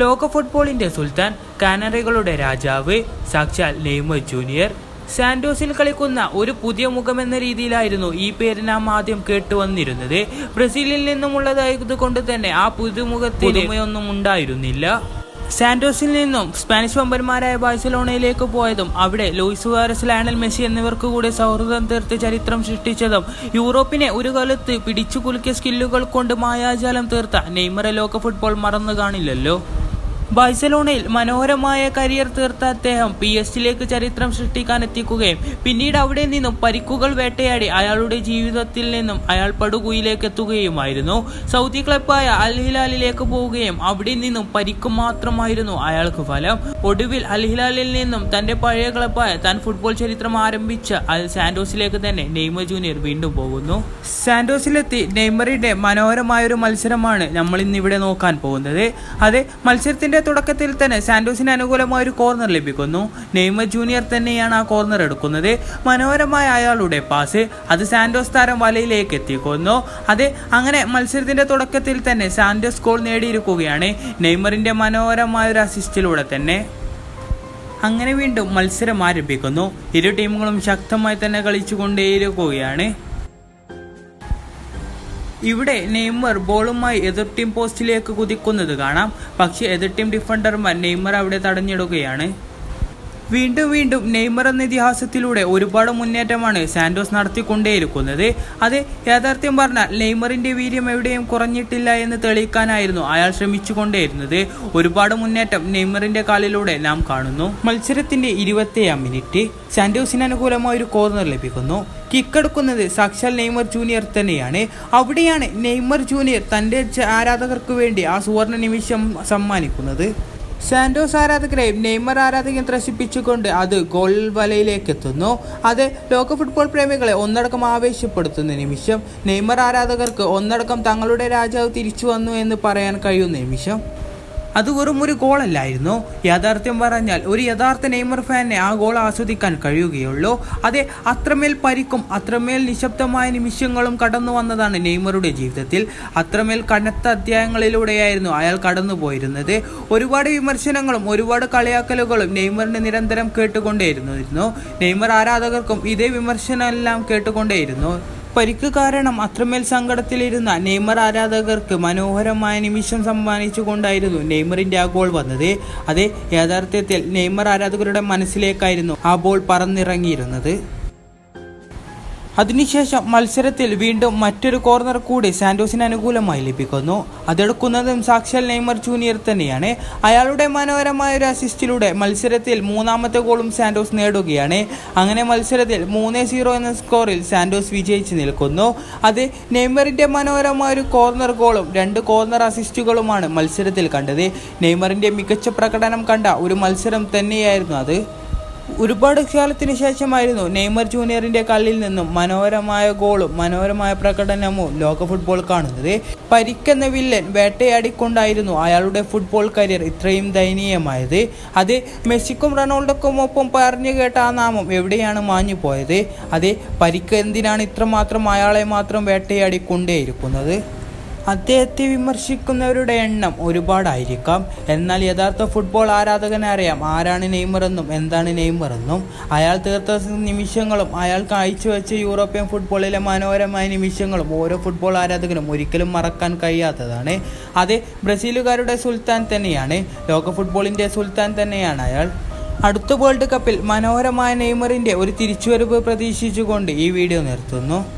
ലോക ഫുട്ബോളിന്റെ സുൽത്താൻ കാനറികളുടെ രാജാവ് സാക്ഷാൽ നെയ്മർ ജൂനിയർ. സാന്റോസിൽ കളിക്കുന്ന ഒരു പുതിയ മുഖമെന്ന രീതിയിലായിരുന്നു ഈ പേര് നാം ആദ്യം കേട്ടുവന്നിരുന്നത്. ബ്രസീലിൽ നിന്നുമുള്ളതായത് കൊണ്ട് തന്നെ ആ പുതുമുഖത്തിൽ പുതുമയൊന്നും ഉണ്ടായിരുന്നില്ല. സാന്റോസിൽ നിന്നും സ്പാനിഷ് വമ്പന്മാരായ ബാഴ്സലോണയിലേക്ക് പോയതും അവിടെ ലൂയിസ് വാരസ് ലയണൽ മെസ്സി എന്നിവർക്ക് കൂടെ സൗഹൃദം തീർത്ത് ചരിത്രം സൃഷ്ടിച്ചതും യൂറോപ്പിനെ ഒരു കാലത്ത് പിടിച്ചു കുലുക്കിയ സ്കില്ലുകൾ കൊണ്ട് മായാജാലം തീർത്ത നെയ്മറെ ലോക ഫുട്ബോൾ മറന്നു കാണില്ലല്ലോ ബാഴ്സലോണയിൽ മനോഹരമായ കരിയർ തീർത്ത അദ്ദേഹം പി എസ് ജിയിലേക്ക് ചരിത്രം സൃഷ്ടിക്കാൻ എത്തിക്കുകയും പിന്നീട് അവിടെ നിന്നും പരിക്കുകൾ വേട്ടയാടി അയാളുടെ ജീവിതത്തിൽ നിന്നും അയാൾ പടുകുയിലേക്ക് എത്തുകയുമായിരുന്നു. സൗദി ക്ലബായ അൽ ഹിലാലിലേക്ക് പോവുകയും അവിടെ നിന്നും പരിക്ക് മാത്രമായിരുന്നു അയാൾക്ക് ഫലം. ഒടുവിൽ അൽ ഹിലാലിൽ നിന്നും തന്റെ പഴയ ക്ലബായ താൻ ഫുട്ബോൾ ചരിത്രം ആരംഭിച്ച അൽ സാന്റോസിലേക്ക് തന്നെ നെയ്മർ ജൂനിയർ വീണ്ടും പോകുന്നു. സാന്റോസിലെത്തി നെയ്മറിന്റെ മനോഹരമായ ഒരു മത്സരമാണ് നമ്മൾ ഇന്ന് ഇവിടെ നോക്കാൻ പോകുന്നത്. അതെ മത്സരത്തിന്റെ തുടക്കത്തിൽ തന്നെ സാന്റോസിന് അനുകൂലമായ ഒരു കോർണർ ലഭിക്കുന്നു. നെയ്മർ ജൂനിയർ തന്നെയാണ് ആ കോർണർ എടുക്കുന്നത്. മനോഹരമായ അയാളുടെ പാസ് അത് സാന്റോസ് താരം വലയിലേക്ക് എത്തിക്കുന്നു. അത് അങ്ങനെ മത്സരത്തിന്റെ തുടക്കത്തിൽ തന്നെ സാന്റോസ് ഗോൾ നേടിയിരിക്കുകയാണ്. നെയ്മറിന്റെ മനോഹരമായ ഒരു അസിസ്റ്റിലൂടെ തന്നെ. അങ്ങനെ വീണ്ടും മത്സരം ആരംഭിക്കുന്നു. ഇരു ടീമുകളും ശക്തമായി തന്നെ കളിച്ചുകൊണ്ടേയിരിക്കുകയാണ്. ഇവിടെ നെയ്മർ ബോളുമായി എതിർ ടീം പോസ്റ്റിലേക്ക് കുതിക്കുന്നത് കാണാം. പക്ഷേ എതിർ ടീം ഡിഫൻഡർമാർ നെയ്മർ അവിടെ തടഞ്ഞിടുകയാണ്. വീണ്ടും വീണ്ടും നെയ്മർ എന്ന ഇതിഹാസത്തിലൂടെ ഒരുപാട് മുന്നേറ്റമാണ് സാന്റോസ് നടത്തിക്കൊണ്ടേയിരിക്കുന്നത്. അത് യാഥാർത്ഥ്യം പറഞ്ഞാൽ നെയ്മറിന്റെ വീര്യം എവിടെയും കുറഞ്ഞിട്ടില്ല എന്ന് തെളിയിക്കാനായിരുന്നു അയാൾ ശ്രമിച്ചുകൊണ്ടേയിരുന്നത്. ഒരുപാട് മുന്നേറ്റം നെയ്മറിന്റെ കാലിലൂടെ നാം കാണുന്നു. മത്സരത്തിന്റെ ഇരുപത്തിയാം മിനിറ്റ് സാന്റോസിന് അനുകൂലമായ ഒരു കോർണർ ലഭിക്കുന്നു കിക്കെടുക്കുന്നത് സാക്ഷാൽ നെയ്മർ ജൂനിയർ തന്നെയാണ്. അവിടെയാണ് നെയ്മർ ജൂനിയർ തന്റെ ആരാധകർക്ക് വേണ്ടി ആ സുവർണ നിമിഷം സമ്മാനിക്കുന്നത്. സാന്റോസ് ആരാധകരെ നെയ്മർ ആരാധകരെയും ത്രസിപ്പിച്ചുകൊണ്ട് അത് ഗോൾ വലയിലേക്ക് എത്തുന്നു അത് ലോക ഫുട്ബോൾ പ്രേമികളെ ഒന്നടക്കം ആവേശപ്പെടുത്തുന്ന നിമിഷം. നെയ്മർ ആരാധകർക്ക് ഒന്നടക്കം തങ്ങളുടെ രാജാവ് തിരിച്ചു വന്നു എന്ന് പറയാൻ കഴിയുന്ന നിമിഷം. അത് വെറും ഒരു ഗോളല്ലായിരുന്നു. യാഥാർത്ഥ്യം പറഞ്ഞാൽ ഒരു യഥാർത്ഥ നെയ്മർ ഫാനിനെ ആ ഗോൾ ആസ്വദിക്കാൻ കഴിയുകയുള്ളൂ. അതെ അത്രമേൽ പരിക്കും അത്രമേൽ നിശബ്ദമായ നിമിഷങ്ങളും കടന്നു വന്നതാണ് നെയ്മറുടെ ജീവിതത്തിൽ. അത്രമേൽ കനത്ത അധ്യായങ്ങളിലൂടെയായിരുന്നു അയാൾ കടന്നു പോയിരുന്നത് ഒരുപാട് വിമർശനങ്ങളും ഒരുപാട് കളിയാക്കലുകളും നെയ്മറിന് നിരന്തരം കേട്ടുകൊണ്ടേയിരുന്നു. നെയ്മർ ആരാധകർക്കും ഇതേ വിമർശനമെല്ലാം കേട്ടുകൊണ്ടേയിരുന്നു. പരിക്ക് കാരണം അത്രമേൽ സങ്കടത്തിലിരുന്ന നെയ്മർ ആരാധകർക്ക് മനോഹരമായ നിമിഷം സമ്മാനിച്ചുകൊണ്ടായിരുന്നു നെയ്മറിന്റെ ആ ഗോൾ വന്നത്. അതെ യാഥാർത്ഥ്യത്തിൽ നെയ്മർ ആരാധകരുടെ മനസ്സിലേക്കായിരുന്നു ആ ബോൾ പറന്നിറങ്ങിയിരുന്നത്. അതിനുശേഷം മത്സരത്തിൽ വീണ്ടും മറ്റൊരു കോർണർ കൂടി സാന്റോസിന് അനുകൂലമായി ലഭിക്കുന്നു. അതെടുക്കുന്നതും സാക്ഷൽ നെയ്മർ ജൂനിയർ തന്നെയാണ്. അയാളുടെ മനോഹരമായ ഒരു അസിസ്റ്റിലൂടെ മത്സരത്തിൽ മൂന്നാമത്തെ ഗോളും സാന്റോസ് നേടുകയാണ്. അങ്ങനെ മത്സരത്തിൽ മൂന്ന് സീറോ എന്ന സ്കോറിൽ സാന്റോസ് വിജയിച്ച് നിൽക്കുന്നു. അത് നെയ്മറിന്റെ മനോഹരമായ ഒരു കോർണർ ഗോളും രണ്ട് കോർണർ അസിസ്റ്റുകളുമാണ് മത്സരത്തിൽ കണ്ടത്. നെയ്മറിന്റെ മികച്ച പ്രകടനം കണ്ട ഒരു മത്സരം തന്നെയായിരുന്നു അത്. ഒരുപാട് കാലത്തിന് ശേഷമായിരുന്നു നെയ്മർ ജൂനിയറിന്റെ കല്ലിൽ നിന്നും മനോഹരമായ ഗോളും മനോഹരമായ പ്രകടനവും ലോക ഫുട്ബോൾ കാണുന്നത്. പരിക്കെന്ന വില്ലൻ വേട്ടയാടിക്കൊണ്ടായിരുന്നു അയാളുടെ ഫുട്ബോൾ കരിയർ ഇത്രയും ദയനീയമായത്. അത് മെസ്സിക്കും റൊണാൾഡോക്കും ഒപ്പം പറഞ്ഞു കേട്ട ആ നാമം എവിടെയാണ് മാഞ്ഞു പോയത്? അത് പരിക്ക് എന്തിനാണ് ഇത്രമാത്രം അയാളെ മാത്രം വേട്ടയാടിക്കൊണ്ടേയിരിക്കുന്നത്? അദ്ദേഹത്തെ വിമർശിക്കുന്നവരുടെ എണ്ണം ഒരുപാടായിരിക്കാം. എന്നാൽ യഥാർത്ഥ ഫുട്ബോൾ ആരാധകനെ അറിയാം. ആരാണ് നെയ്മർ എന്നും എന്താണ് നെയ്മർ എന്നും അയാൾ തീർത്ത നിമിഷങ്ങളും അയാൾ കാഴ്ചവെച്ച യൂറോപ്യൻ ഫുട്ബോളിലെ മനോഹരമായ നിമിഷങ്ങളും ഓരോ ഫുട്ബോൾ ആരാധകനും ഒരിക്കലും മറക്കാൻ കഴിയാത്തതാണ്. അത് ബ്രസീലുകാരുടെ സുൽത്താൻ തന്നെയാണ്. ലോക ഫുട്ബോളിന്റെ സുൽത്താൻ തന്നെയാണ് അയാൾ. അടുത്ത വേൾഡ് കപ്പിൽ മനോഹരമായ നെയ്മറിന്റെ ഒരു തിരിച്ചുവരവ് പ്രതീക്ഷിച്ചുകൊണ്ട് ഈ വീഡിയോ നിർത്തുന്നു.